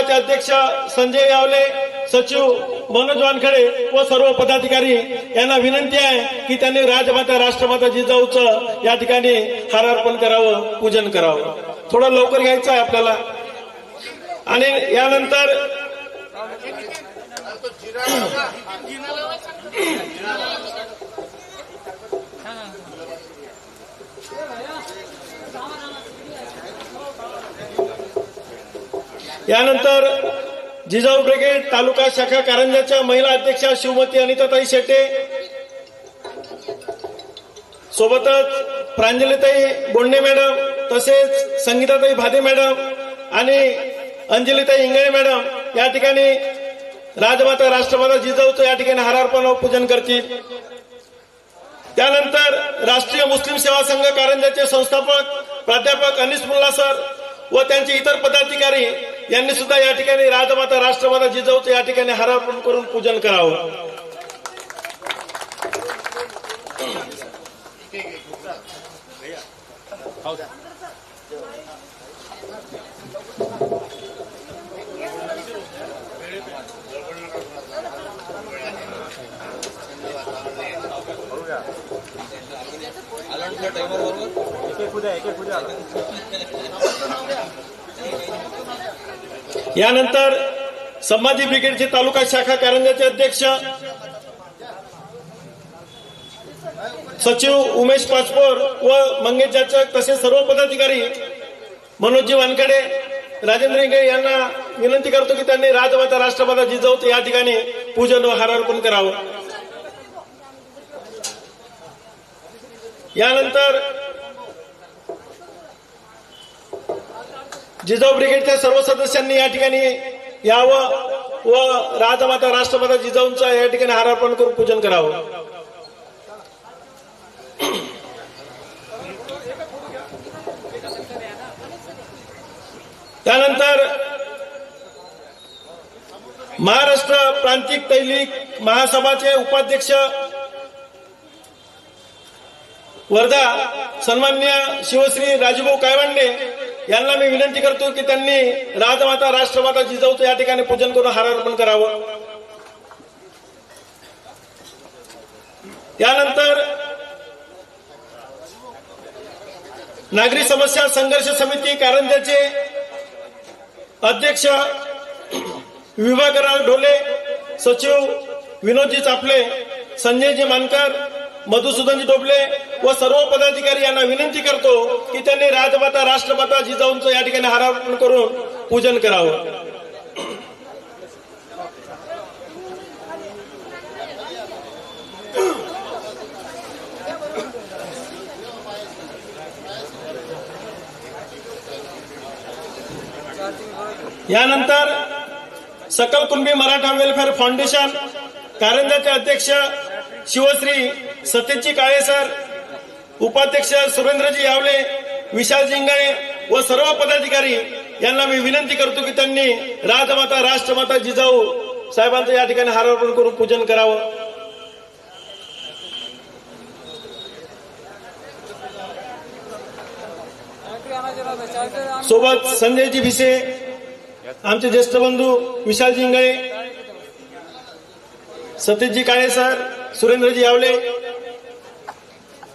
मंडळाचे अध्यक्ष संजय यावले सचिव मनोज वानखडे व सर्व पदाधिकारी यांना विनंती आहे की त्यांनी राजमाता राष्ट्रमाता जिजाऊचं या ठिकाणी हारार्पण करावं पूजन करावं. थोडं लवकर घ्यायचं आहे आपल्याला. आणि यानंतर यानंतर जिजाऊ ब्रिगेड तालुका शाखा कारंजाच्या महिला अध्यक्षा शिवमती अनिताताई शेटे सोबतच प्रांजलीताई बोंडे मॅडम तसेच संगीताताई भादे मॅडम आणि अंजलीताई इंगळे मॅडम या ठिकाणी राजमाता राष्ट्रमाता जिजाऊचं या ठिकाणी हारार्पण पूजन करतील. त्यानंतर राष्ट्रीय मुस्लिम सेवा संघ कारंजाचे संस्थापक प्राध्यापक अनिस मुल्ला सर व त्यांचे इतर पदाधिकारी यांनी सुद्धा या ठिकाणी राजमाता राष्ट्रमाता जिजाऊचं या ठिकाणी हारार्पण करून पूजन करावं. यानंतर संभाजी ब्रिगेडचे तालुका शाखा कारंजाचे अध्यक्ष सचिव उमेश पाचपोर व मंगेश तसेच सर्व पदाधिकारी मनोजजी वानकडे राजेंद्र इंगळे यांना विनंती करतो की त्यांनी राजमाता राष्ट्रमाता जिजाऊचं या ठिकाणी पूजन व हारार्पण करावं. यानंतर जिजाऊ ब्रिगेडच्या सर्व सदस्यांनी या ठिकाणी यावं व राजमाता राष्ट्रमाता जिजाऊंचा या ठिकाणी हारार्पण करून पूजन करावं. त्यानंतर महाराष्ट्र प्रांतिक तैलिक महासभाचे उपाध्यक्ष वर्धा सन्मान्य शिवश्री राजूभाऊ कायवांडे यांना मी विनंती करतो की त्यांनी राजमाता राष्ट्रमाता जिजाऊचं या ठिकाणी पूजन करून हार अर्पण करावं. त्यानंतर नागरी समस्या संघर्ष समिती कारंजाचे अध्यक्ष विभागराव ढोले सचिव विनोदजी चापले संजयजी मानकर मधुसूदनजी डोबले व सर्व पदाधिकारी यांना विनंती करतो की त्यांनी राजमाता राष्ट्रमाता जिजाऊंचं या ठिकाणी हारार्पण करून पूजन करावं. यानंतर सकल कुणबी मराठा वेलफेअर फाउंडेशन कारंजाचे अध्यक्ष शिवश्री सत्यजी काळे सर उपाध्यक्ष सुरेंद्रजी यावले विशाल जिंगाळे व सर्व पदाधिकारी यांना मी विनंती करतो की त्यांनी राजमाता राष्ट्रमाता जिजाऊ साहेबांचं या ठिकाणी हारार्पण करून पूजन करावं. सोबत संजयजी भिसे आमचे ज्येष्ठ बंधू विशाल जिंगळे सतीशजी काळे सर सुरेंद्रजी यावले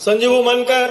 संजीव मानकर